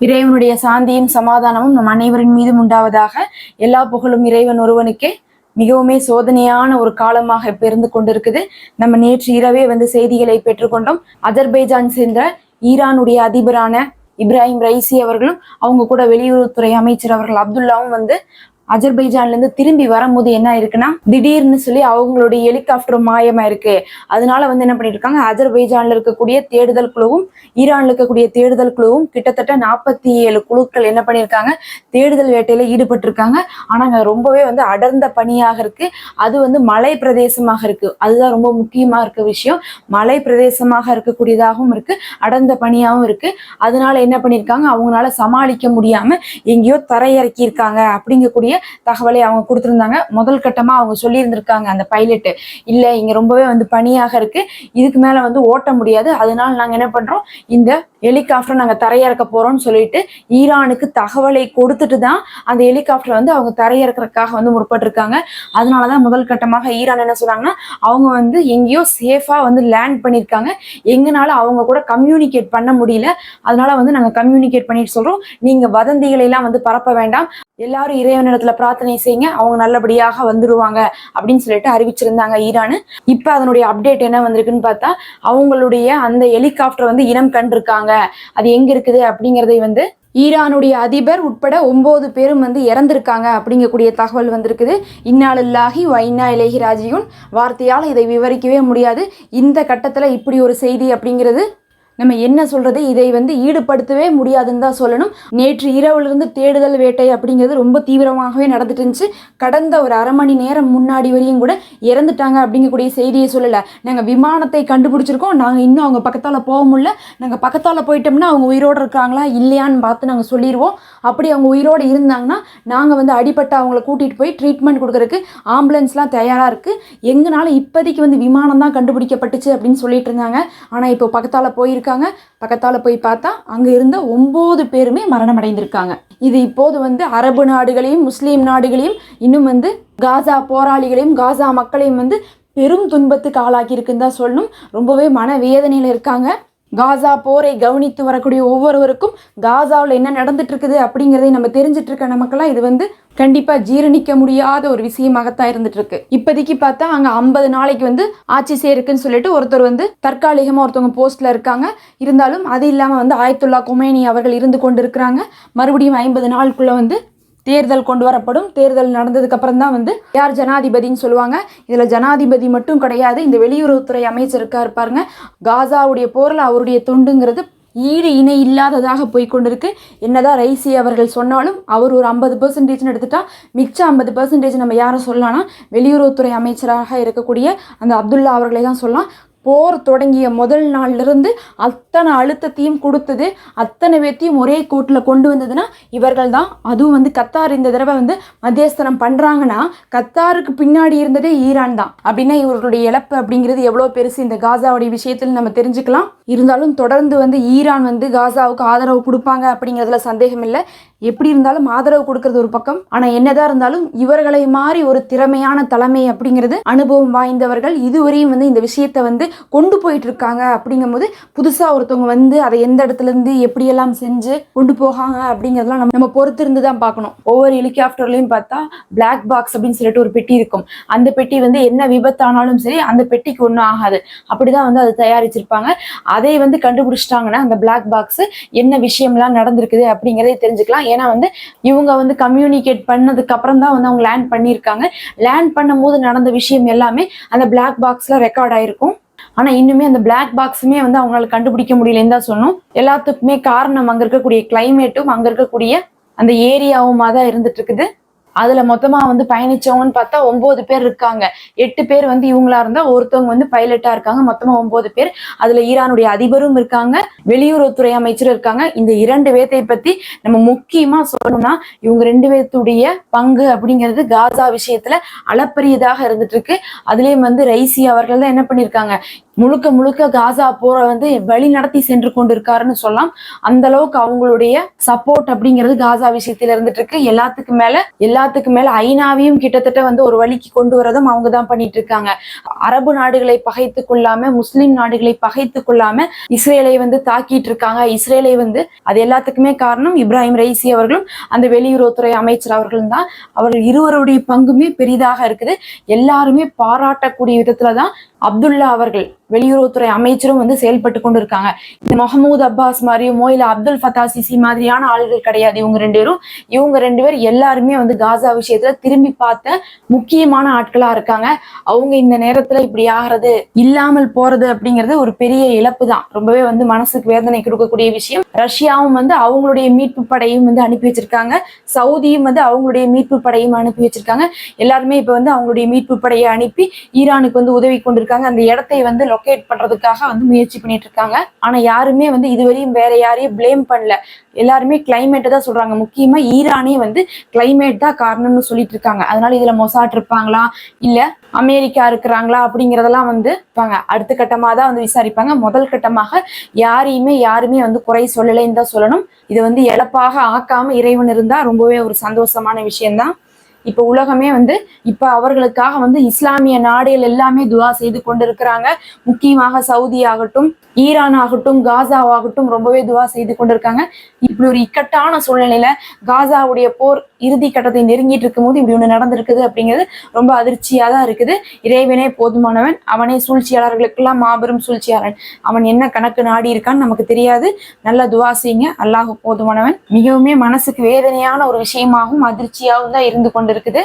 இறைவனுடைய சாந்தியும் சமாதானமும் நம் அனைவரின் மீதும் உண்டாவதாக எல்லா புகழும் இறைவன் ஒருவனுக்கே. மிகவுமே சோதனையான ஒரு காலமாக இப்ப இருந்து கொண்டிருக்குது. நம்ம நேற்று இரவே வந்து செய்திகளை பெற்றுக்கொண்டோம். அஜர்பைஜான் சேர்ந்த ஈரானுடைய அதிபரான இப்ராஹிம் ரைசி அவர்களும் அவங்க கூட வெளியுறவுத்துறை அமைச்சர் அவர்கள் அப்துல்லாவும் வந்து அஜர்பைஜான்ல இருந்து திரும்பி வரும்போது என்ன இருக்குன்னா திடீர்னு சொல்லி அவங்களுடைய ஹெலிகாப்டர் மாயமா இருக்கு அதனால வந்து என்ன பண்ணிருக்காங்க அஜர்பைஜான்ல இருக்கக்கூடிய தேடுதல் குழுவும் ஈரான்ல இருக்கக்கூடிய தேடுதல் குழுவும் கிட்டத்தட்ட நாற்பத்தி ஏழு குழுக்கள் என்ன பண்ணியிருக்காங்க தேடுதல் வேட்டையில ஈடுபட்டிருக்காங்க. ஆனா ரொம்பவே வந்து அடர்ந்த பணியாக இருக்கு. அது வந்து மலை பிரதேசமாக இருக்கு. அதுதான் ரொம்ப முக்கியமா இருக்க விஷயம். மலை பிரதேசமாக இருக்கக்கூடியதாகவும் இருக்கு. அடர்ந்த பனியாகவும் இருக்கு. அதனால என்ன பண்ணியிருக்காங்க அவங்களால சமாளிக்க முடியாம எங்கேயோ தரையிறக்கி இருக்காங்க அப்படிங்கக்கூடிய தகவலை அவங்க கொடுத்திருந்தாங்க. முதல் கட்டமா அவங்க சொல்லியிருந்திருக்காங்க அந்த பைலட்டு இல்ல இங்க ரொம்பவே வந்து பனியாக இருக்கு. இதுக்கு மேல வந்து ஓட்ட முடியாது. அதனால நாங்க என்ன பண்றோம்? இந்த ஹெலிகாப்டர் நாங்க தரையிறக்க போறோம்னு சொல்லிட்டு ஈரானுக்கு தகவலை கொடுத்துட்டு தான் அந்த ஹெலிகாப்டர் வந்து அவங்க தரையிறக்கிறதுக்காக வந்து முற்பட்டிருக்காங்க. அதனாலதான் முதல் கட்டமாக ஈரான் என்ன சொன்னாங்கன்னா அவங்க வந்து எங்கேயோ சேஃபாக வந்து லேண்ட் பண்ணியிருக்காங்க. எங்கனால அவங்க கூட கம்யூனிகேட் பண்ண முடியல. அதனால வந்து நாங்க கம்யூனிகேட் பண்ணிட்டு சொல்றோம். நீங்க வதந்திகளை எல்லாம் வந்து பரப்ப வேண்டாம். எல்லாரும் இறைவனிடத்துல பிரார்த்தனை செய்யுங்க. அவங்க நல்லபடியாக வந்துருவாங்க அப்படின்னு சொல்லிட்டு அறிவிச்சிருந்தாங்க ஈரானு. இப்ப அதனுடைய அப்டேட் என்ன வந்திருக்குன்னு பார்த்தா அவங்களுடைய அந்த ஹெலிகாப்டர் வந்து இனம் கண்டிருக்காங்க. அது எங்க இருக்குது அப்படிங்கறதை வந்து ஈரானுடைய அதிபர் உட்பட ஒன்பது பேரும் வந்து இறந்திருக்காங்க அப்படிங்கக்கூடிய தகவல் வந்திருக்குது. இந்நாளில்லாகி வைனா இலேஹி வார்த்தையால் இதை விவரிக்கவே முடியாது. இந்த கட்டத்தில் இப்படி ஒரு செய்தி அப்படிங்கிறது நம்ம என்ன சொல்கிறது இதை வந்து ஈடுபடுத்தவே முடியாதுன்னு தான் சொல்லணும். நேற்று இரவுலேருந்து தேடுதல் வேட்டை அப்படிங்கிறது ரொம்ப தீவிரமாகவே நடந்துட்டு இருந்துச்சு. கடந்த ஒரு அரை மணி நேரம் முன்னாடி வரையும் கூட இறந்துட்டாங்க அப்படிங்கக்கூடிய செய்தியை சொல்லலை. நாங்கள் விமானத்தை கண்டுபிடிச்சிருக்கோம். நாங்கள் இன்னும் அவங்க பக்கத்தால் போக முடியல. நாங்கள் பக்கத்தால் போயிட்டோம்னா அவங்க உயிரோடு இருக்காங்களா? இல்லையான்னு பார்த்து நாங்கள் சொல்லிடுவோம் அப்படி அவங்க உயிரோடு இருந்தாங்கன்னா நாங்கள் வந்து அடிப்பட்ட அவங்கள கூட்டிகிட்டு போய் ட்ரீட்மெண்ட் கொடுக்குறக்கு ஆம்புலன்ஸ்லாம் தயாராக இருக்குது எங்கனால இப்போதைக்கு வந்து விமானம் தான் கண்டுபிடிக்கப்பட்டுச்சு அப்படின்னு சொல்லிட்டு இருந்தாங்க. ஆனால் இப்போ பக்கத்தால் பண்ணியிருக்காங்க பக்கத்தால் போய் பார்த்தா அங்கே இருந்த ஒம்பது பேருமே மரணம் அடைந்திருக்காங்க இது இப்போது வந்து அரபு நாடுகளையும் முஸ்லீம் நாடுகளையும் இன்னும் வந்து காசா போராளிகளையும் காசா மக்களையும் வந்து பெரும் துன்பத்துக்கு ஆளாக்கி இருக்குன்னு தான் சொல்லணும் ரொம்பவே மன வேதனையில் இருக்காங்க. காசா போரை கவனித்து வரக்கூடிய ஒவ்வொருவருக்கும் காசாவில் என்ன நடந்துட்டு இருக்குது அப்படிங்கிறதை நம்ம தெரிஞ்சிட்டு இருக்க நமக்கெல்லாம் இது வந்து கண்டிப்பாக ஜீரணிக்க முடியாத ஒரு விஷயமாகத்தான் இருந்துட்டு இருக்கு இப்போதைக்கு பார்த்தா அங்கே ஐம்பது நாளைக்கு வந்து ஆட்சி செய்யிருக்குன்னு சொல்லிட்டு ஒருத்தர் வந்து தற்காலிகமாக ஒருத்தவங்க போஸ்ட்டில் இருக்காங்க. இருந்தாலும் அது இல்லாமல் வந்து ஆயத்துல்லா கொமேனி அவர்கள் இருந்து கொண்டு இருக்கிறாங்க மறுபடியும் ஐம்பது நாளுக்குள்ளே வந்து தேர்தல் கொண்டு வரப்படும். தேர்தல் நடந்ததுக்கு அப்புறம் தான் வந்து யார் ஜனாதிபதின்னு சொல்லுவாங்க. இதில் ஜனாதிபதி மட்டும் கிடையாது இந்த வெளியுறவுத்துறை அமைச்சருக்காக இருப்பாருங்க பாருங்க. காசாவுடைய போரில் அவருடைய தொண்டுங்கிறது ஈடு இணை இல்லாததாக போய்கொண்டிருக்கு என்னதான் ரைசி அவர்கள் சொன்னாலும் அவர் ஒரு ஐம்பது பர்சன்டேஜ்னு எடுத்துட்டா மிச்சம் ஐம்பது பர்சன்டேஜ் நம்ம யாரை சொல்லலாம்னா? வெளியுறவுத்துறை அமைச்சராக இருக்கக்கூடிய அந்த அப்துல்லா அவர்களை தான் சொல்லலாம். போர் தொடங்கிய முதல் நாள்லேருந்து அத்தனை அழுத்தத்தையும் கொடுத்தது அத்தனை பேர்த்தையும் ஒரே கோட்டில் கொண்டு வந்ததுன்னா இவர்கள் தான் அதுவும் வந்து கத்தார் இந்த தடவை வந்து மத்தியஸ்தனம் பண்ணுறாங்கன்னா கத்தாருக்கு பின்னாடி இருந்ததே ஈரான் தான். அப்படின்னா இவர்களுடைய இழப்பு அப்படிங்கிறது எவ்வளோ பெருசு? இந்த காசாவுடைய விஷயத்தில் நம்ம தெரிஞ்சுக்கலாம். இருந்தாலும் தொடர்ந்து வந்து ஈரான் வந்து காசாவுக்கு ஆதரவு கொடுப்பாங்க அப்படிங்கிறதுல சந்தேகம் இல்லை. எப்படி இருந்தாலும் ஆதரவு கொடுக்கறது ஒரு பக்கம். ஆனால் என்னதான் இருந்தாலும் இவர்களை மாறி ஒரு திறமையான தலைமை அப்படிங்கிறது அனுபவம் வாய்ந்தவர்கள். இதுவரையும் வந்து இந்த விஷயத்தை வந்து கொண்டு போயிட்டு இருக்காங்க அப்படிங்கும்போது புதுசாக ஒருத்தவங்க வந்து அதை எந்த இடத்துல இருந்து எப்படியெல்லாம் செஞ்சு கொண்டு போகாங்க அப்படிங்கிறதெல்லாம் நம்ம நம்ம பொறுத்து இருந்து தான் பார்க்கணும். ஒவ்வொரு ஹெலிகாப்டர்லையும் பார்த்தா பிளாக் பாக்ஸ் அப்படின்னு சொல்லிட்டு ஒரு பெட்டி இருக்கும். அந்த பெட்டி வந்து என்ன விபத்தானாலும் சரி அந்த பெட்டிக்கு ஒன்றும் ஆகாது. அப்படிதான் வந்து அதை தயாரிச்சிருப்பாங்க. அதை வந்து கண்டுபிடிச்சிட்டாங்கன்னா அந்த பிளாக் பாக்ஸ் என்ன விஷயம்லாம் நடந்திருக்குது அப்படிங்கிறதை தெரிஞ்சுக்கலாம். ஏன்னா வந்து இவங்க வந்து கம்யூனிகேட் பண்ணதுக்கு அப்புறம் தான் வந்து அவங்க லேண்ட் பண்ணியிருக்காங்க. லேண்ட் பண்ணும்போது நடந்த விஷயம் எல்லாமே அந்த பிளாக் பாக்ஸ்ல ரெக்கார்ட் ஆயிருக்கும். ஆனா இன்னுமே அந்த பிளாக் பாக்ஸுமே வந்து அவங்களால கண்டுபிடிக்க முடியலன்னு தான் சொன்னோம் எல்லாத்துக்குமே காரணம் அங்க இருக்கக்கூடிய கிளைமேட்டும் அங்க இருக்கக்கூடிய அந்த ஏரியாவுமா தான் இருந்துட்டு இருக்குது அதுல மொத்தமா வந்து பயணிச்சவங்கன்னு பார்த்தா ஒன்பது பேர் இருக்காங்க. எட்டு பேர் வந்து இவங்களா இருந்தா ஒருத்தவங்க வந்து பைலட்டா இருக்காங்க. மொத்தமா ஒன்பது பேர். அதுல ஈரானுடைய அதிபரும் இருக்காங்க. வெளியுறவுத்துறை அமைச்சரும் இருக்காங்க. இந்த இரண்டு பேர்த்தை பத்தி நம்ம முக்கியமா சொல்லணும்னா இவங்க ரெண்டு பேர்த்துடைய பங்கு அப்படிங்கிறது காசா விஷயத்துல அளப்பரியதாக இருந்துட்டு இருக்கு அதுலயும் வந்து ரைசி அவர்கள் தான் என்ன பண்ணிருக்காங்க முழுக்க முழுக்க காசா போரை வந்து வழி நடத்தி சென்று கொண்டிருக்காருன்னு சொல்லலாம். அந்த அளவுக்கு அவங்களுடைய சப்போர்ட் அப்படிங்கிறது காசா விஷயத்துல இருந்துட்டு இருக்கு. எல்லாத்துக்கு மேல எல்லாத்துக்கு மேல ஐநாவையும் கிட்டத்தட்ட வந்து ஒரு வழிக்கு கொண்டு வரதும் அவங்க தான் பண்ணிட்டு இருக்காங்க. அரபு நாடுகளை பகைத்து கொள்ளாம முஸ்லிம் நாடுகளை பகைத்து கொள்ளாம இஸ்ரேலை வந்து தாக்கிட்டு இருக்காங்க. இஸ்ரேலை வந்து அது எல்லாத்துக்குமே காரணம் இப்ராஹிம் ரைசி அவர்களும் அந்த வெளியுறவுத்துறை அமைச்சர் அவர்களும் தான். அவர்கள் இருவருடைய பங்குமே பெரிதாக இருக்குது. எல்லாருமே பாராட்டக்கூடிய விதத்துல தான் அப்துல்லா அவர்கள் வெளியுறவுத்துறை அமைச்சரும் வந்து செயல்பட்டு கொண்டு இருக்காங்க இந்த முகமது அப்பாஸ் மாதிரியுமோ இல்ல அப்துல் ஃபத்தா சிசி மாதிரியான ஆளுகள் கிடையாது இவங்க ரெண்டு பேரும். இவங்க ரெண்டு பேர் எல்லாருமே வந்து காசா விஷயத்துல திரும்பி பார்த்த முக்கியமான ஆட்களா இருக்காங்க. அவங்க இந்த நேரத்துல இப்படி ஆகிறது இல்லாமல் போறது அப்படிங்கிறது ஒரு பெரிய இழப்பு தான். ரொம்பவே வந்து மனசுக்கு வேதனை கொடுக்கக்கூடிய விஷயம். ரஷ்யாவும் வந்து அவங்களுடைய மீட்பு படையும் வந்து அனுப்பி வச்சிருக்காங்க. சவுதியும் வந்து அவங்களுடைய மீட்பு படையும் அனுப்பி வச்சிருக்காங்க. எல்லாருமே இப்ப வந்து அவங்களுடைய மீட்பு படையை அனுப்பி ஈரானுக்கு வந்து உதவி கொண்டிருக்காங்க. அந்த இடத்தை வந்து லொக்கேட் பண்றதுக்காக வந்து முயற்சி பண்ணிட்டு இருக்காங்க ஆனா யாருமே வந்து இதுவரையும் வேற யாரையும் ப்ளேம் பண்ணல. எல்லாருமே கிளைமேட்டை தான் சொல்றாங்க. முக்கியமா ஈரானே வந்து கிளைமேட் தான் காரணம்னு சொல்லிட்டு இருக்காங்க அதனால இதுல மொசாட் இருப்பாங்களா? இல்ல அமெரிக்கா இருக்கிறாங்களா? அப்படிங்கறதெல்லாம் வந்து இருப்பாங்க. அடுத்த கட்டமா தான் வந்து விசாரிப்பாங்க. முதல் கட்டமாக யாரையுமே யாருமே வந்து குறை சொல்லலைன்னு தான் சொல்லணும். இது வந்து இழப்பாக ஆக்காம இறைவன் இருந்தா ரொம்பவே ஒரு சந்தோஷமான விஷயம்தான். இப்ப உலகமே வந்து இப்ப அவர்களுக்காக வந்து இஸ்லாமிய நாடுகள் எல்லாமே துவா செய்து கொண்டிருக்கிறாங்க. முக்கியமாக சவுதி ஆகட்டும் ஈரான் ஆகட்டும் காசாவாகட்டும் ரொம்பவே துவா செய்து கொண்டிருக்காங்க. இப்படி ஒரு இக்கட்டான சூழ்நிலையில காசாவுடைய போர் இறுதி கட்டத்தை நெருங்கிட்டு இருக்கும்போது இப்படி ஒண்ணு நடந்திருக்குது அப்படிங்கிறது ரொம்ப அதிர்ச்சியா தான் இருக்குது. இறைவனே போதுமானவன் அவனே சூழ்ச்சியாளர்களுக்கெல்லாம் மாபெரும் சூழ்ச்சியாளன். அவன் என்ன கணக்கு நாடி இருக்கான்னு நமக்கு தெரியாது. நல்ல துவா செய்யுங்க. அல்லாஹ் போதுமானவன். மிகவுமே மனசுக்கு வேதனையான ஒரு விஷயமாகவும் அதிர்ச்சியாகவும் தான் இருந்து கொண்டிருக்குது.